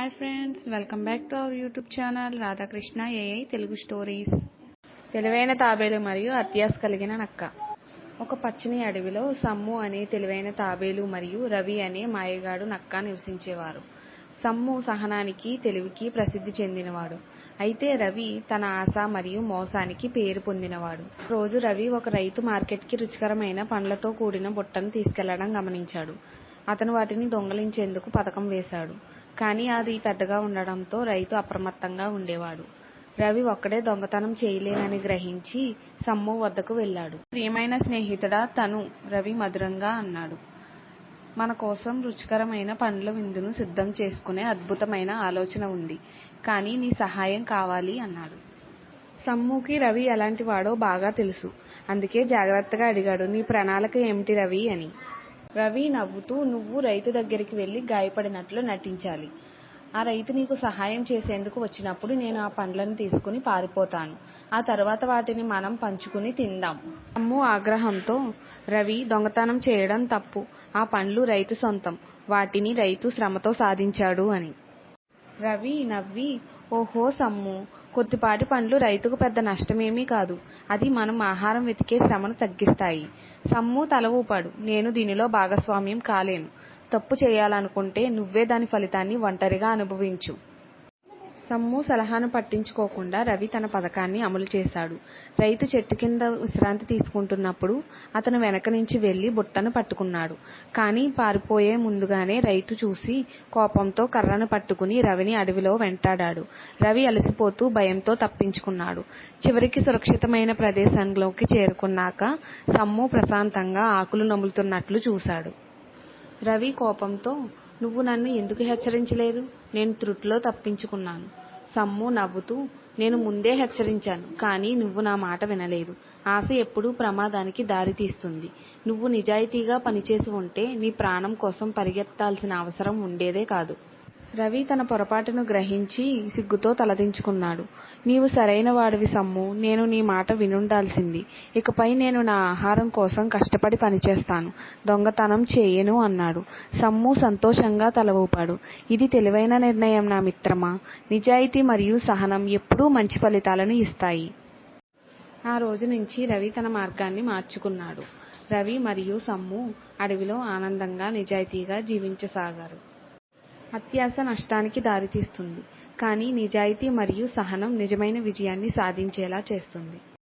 Hi friends welcome back to our YouTube channel Radhakrishna AI Telugu stories తెలివైన తాబేలు మరియు అత్యాస కలిగిన నక్క. ఒక పచ్చని అడవిలో సమ్ము అనే తెలివైన తాబేలు మరియు రవి అనే మాయగాడు నక్క నివసించేవారు. సమ్ము సహనానికి తెలివికి ప్రసిద్ధి చెందినవాడు. అయితే రవి తన ఆశ మరియు మోసానికి పేరు పొందినవాడు. రోజు రవి ఒక రైతు మార్కెట్కి రుచికరమైన పండ్లతో కూడిన బుట్టను తీసుకెళ్ళడం గమనించాడు. అతను వాటిని దొంగలించేందుకు పథకం వేశాడు. కానీ అది పెద్దగా ఉండడంతో రైతు అప్రమత్తంగా ఉండేవాడు. రవి ఒక్కడే దొంగతనం చేయలేనని గ్రహించి సమ్ము వద్దకు వెళ్ళాడు. ప్రియమైన స్నేహితుడా తను రవి మధురంగా అన్నాడు. మన కోసం రుచికరమైన పండ్ల విందును సిద్ధం చేసుకునే అద్భుతమైన ఆలోచన ఉంది కానీ నీ సహాయం కావాలి అన్నాడు. సమ్ముకి రవి ఎలాంటి వాడో బాగా తెలుసు. అందుకే జాగ్రత్తగా అడిగాడు నీ ప్రణాళిక ఏమిటి రవి? అని. రవి నవ్వుతూ నువ్వు రైతు దగ్గరికి వెళ్ళి గాయపడినట్లు నటించాలి. ఆ రైతు నీకు సహాయం చేసేందుకు వచ్చినప్పుడు నేను ఆ పండ్లను తీసుకుని పారిపోతాను. ఆ తర్వాత వాటిని మనం పంచుకుని తిందాం. అమ్ము ఆగ్రహంతో రవి దొంగతనం చేయడం తప్పు. ఆ పండ్లు రైతు సొంతం. వాటిని రైతు శ్రమతో సాధించాడు అని. రవి నవ్వి ఓహో సమ్ము కొద్దిపాటి పండ్లు రైతుకు పెద్ద నష్టమేమీ కాదు. అది మనం ఆహారం వెతికే శ్రమను తగ్గిస్తాయి. సమ్ము తల ఊపాడు నేను దీనిలో భాగస్వామ్యం కాలేను. తప్పు చేయాలనుకుంటే నువ్వే దాని ఫలితాన్ని ఒంటరిగా అనుభవించు. సమ్ము సలహాను పట్టించుకోకుండా రవి తన పథకాన్ని అమలు చేశాడు. రైతు చెట్టు కింద విశ్రాంతి తీసుకుంటున్నప్పుడు అతను వెనక నుంచి వెళ్ళి బుట్టను పట్టుకున్నాడు. కానీ పారిపోయే ముందుగానే రైతు చూసి కోపంతో కర్రను పట్టుకుని రవిని అడవిలో వెంటాడాడు. రవి అలసిపోతూ భయంతో తప్పించుకున్నాడు. చివరికి సురక్షితమైన ప్రదేశంలోకి చేరుకున్నాక సమ్ము ప్రశాంతంగా ఆకులు నములుతున్నట్లు చూశాడు. రవి కోపంతో నువ్వు నన్ను ఎందుకు హెచ్చరించలేదు? నేను త్రుట్లో తప్పించుకున్నాను. సమ్ము నవ్వుతూ నేను ముందే హెచ్చరించాను కానీ నువ్వు నా మాట వినలేదు. ఆశ ఎప్పుడూ ప్రమాదానికి దారితీస్తుంది నువ్వు నిజాయితీగా పనిచేసి ఉంటే నీ ప్రాణం కోసం పరిగెత్తాల్సిన అవసరం ఉండేదే కాదు. రవి తన పొరపాటును గ్రహించి సిగ్గుతో తలదించుకున్నాడు. నీవు సరైన వాడివి సమ్ము. నేను నీ మాట వినుండాల్సింది. ఇకపై నేను నా ఆహారం కోసం కష్టపడి పనిచేస్తాను. దొంగతనం చేయను అన్నాడు. సమ్ము సంతోషంగా తల ఊపాడు. ఇది తెలివైన నిర్ణయం నా మిత్రమా. నిజాయితీ మరియు సహనం ఎప్పుడూ మంచి ఫలితాలను ఇస్తాయి ఆ రోజు నుంచి రవి తన మార్గాన్ని మార్చుకున్నాడు. రవి మరియు సమ్ము అడవిలో ఆనందంగా నిజాయితీగా జీవించసాగారు. అత్యాశ నష్టానికి దారితీస్తుంది. కానీ నిజాయితీ మరియు సహనం నిజమైన విజయాన్ని సాధించేలా చేస్తుంది.